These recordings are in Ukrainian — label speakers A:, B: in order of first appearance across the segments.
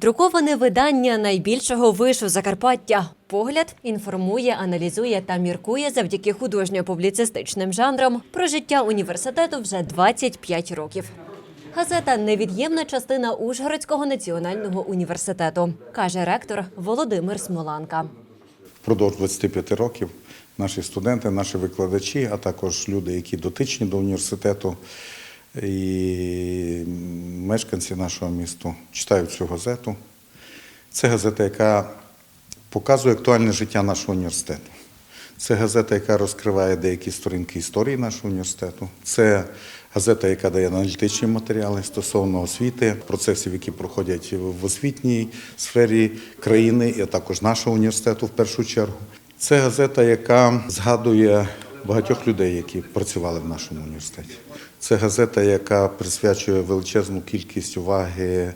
A: Друковане видання найбільшого вишу Закарпаття. Погляд інформує, аналізує та міркує завдяки художньо-публіцистичним жанрам про життя університету вже 25 років. Газета невід'ємна частина Ужгородського національного університету, каже ректор Володимир Смоланка.
B: Впродовж 25 років наші студенти, наші викладачі, а також люди, які дотичні до університету і мешканці нашого міста читають цю газету. Це газета, яка показує актуальне життя нашого університету. Це газета, яка розкриває деякі сторінки історії нашого університету. Це газета, яка дає аналітичні матеріали стосовно освіти, процесів, які проходять в освітній сфері країни, а також нашого університету в першу чергу. Це газета, яка згадує багатьох людей, які працювали в нашому університеті. Це газета, яка присвячує величезну кількість уваги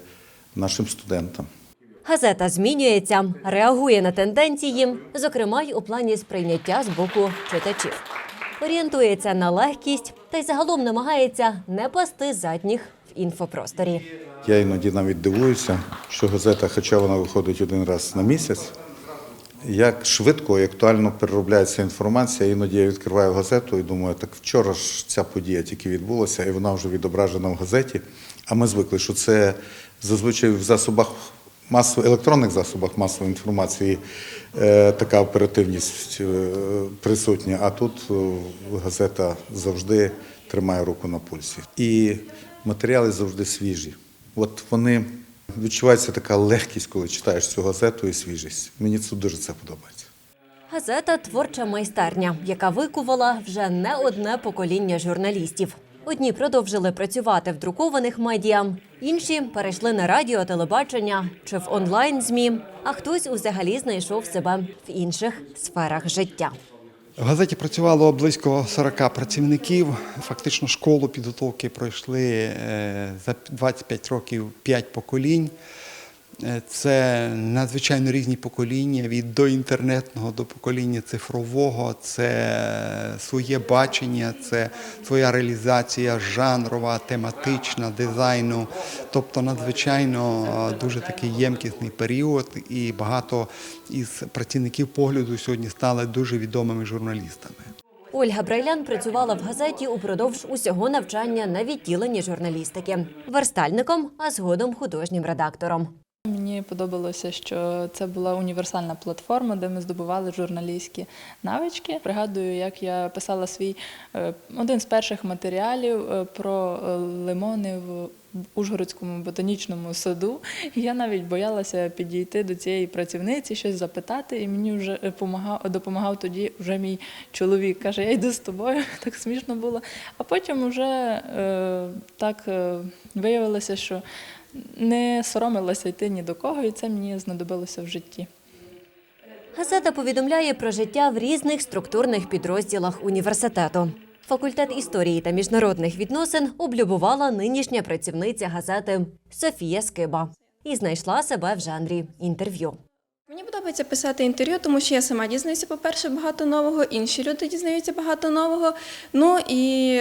B: нашим студентам.
A: Газета змінюється, реагує на тенденції, зокрема й у плані сприйняття з боку читачів. Орієнтується на легкість та й загалом намагається не пасти задніх в інфопросторі.
B: Я іноді навіть дивуюся, що газета, хоча вона виходить один раз на місяць, як швидко і актуально переробляється інформація. Іноді я відкриваю газету і думаю, так вчора ж ця подія тільки відбулася, і вона вже відображена в газеті. А ми звикли, що це зазвичай в засобах масових електронних засобах масової інформації е, така оперативність е, присутня. А тут е, газета завжди тримає руку на пульсі. І матеріали завжди свіжі. От вони відчувається така легкість, коли читаєш цю газету і свіжість. Мені це дуже це подобається.
A: Газета творча майстерня, яка викувала вже не одне покоління журналістів. Одні продовжили працювати в друкованих медіа, інші перейшли на радіо, телебачення чи в онлайн змі. А хтось узагалі знайшов себе в інших сферах життя.
C: В газеті працювало близько 40 працівників. Фактично школу підготовки пройшли е, за 25 років 5 поколінь. Е, Це надзвичайно різні покоління від доінтернетного до покоління цифрового. Це своє бачення, це своя реалізація жанрова, тематична, дизайну. Тобто надзвичайно е, дуже такий ємкісний період, і багато із працівників погляду сьогодні стали дуже відомими журналістами.
A: Ольга Брайлян працювала в газеті упродовж усього навчання на відділенні журналістики, верстальником, а згодом художнім редактором.
D: Мені подобалося, що це була універсальна платформа, де ми здобували журналістські навички. Пригадую, як я писала свій е, один з перших матеріалів е, про е, лимони в Ужгородському ботанічному саду. Я навіть боялася підійти до цієї працівниці, щось запитати, і мені вже е, помагав, допомагав тоді вже мій чоловік. Каже, я йду з тобою, так смішно було. А потім вже так виявилося, що не соромилася йти ні до кого, і це мені знадобилося в житті.
A: Газета повідомляє про життя в різних структурних підрозділах університету. Факультет історії та міжнародних відносин облюбувала нинішня працівниця газети Софія Скиба і знайшла себе в жанрі інтерв'ю.
E: Мені подобається писати інтерв'ю, тому що я сама дізнаюся, по-перше, багато нового, інші люди дізнаються багато нового. Ну і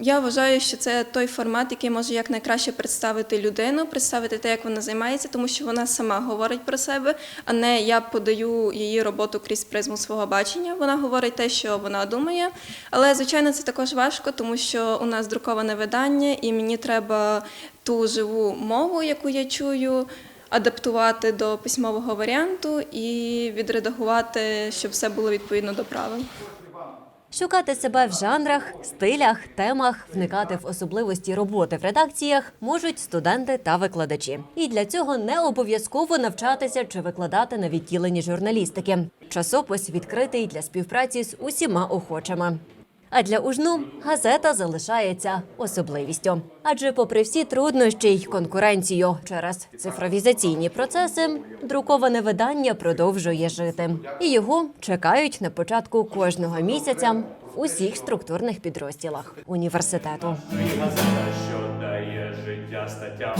E: я вважаю, що це той формат, який може якнайкраще представити людину, представити те, як вона займається, тому що вона сама говорить про себе, а не я подаю її роботу крізь призму свого бачення. Вона говорить те, що вона думає. Але, звичайно, це також важко, тому що у нас друковане видання, і мені треба ту живу мову, яку я чую адаптувати до письмового варіанту і відредагувати, щоб все було відповідно до правил.
A: Шукати себе в жанрах, стилях, темах, вникати в особливості роботи в редакціях можуть студенти та викладачі. І для цього не обов'язково навчатися чи викладати на відділенні журналістики. Часопис відкритий для співпраці з усіма охочими. А для ужну газета залишається особливістю. Адже, попри всі труднощі й конкуренцію через цифровізаційні процеси, друковане видання продовжує жити, і його чекають на початку кожного місяця в усіх структурних підрозділах університету.
F: газета, що дає життя статтям.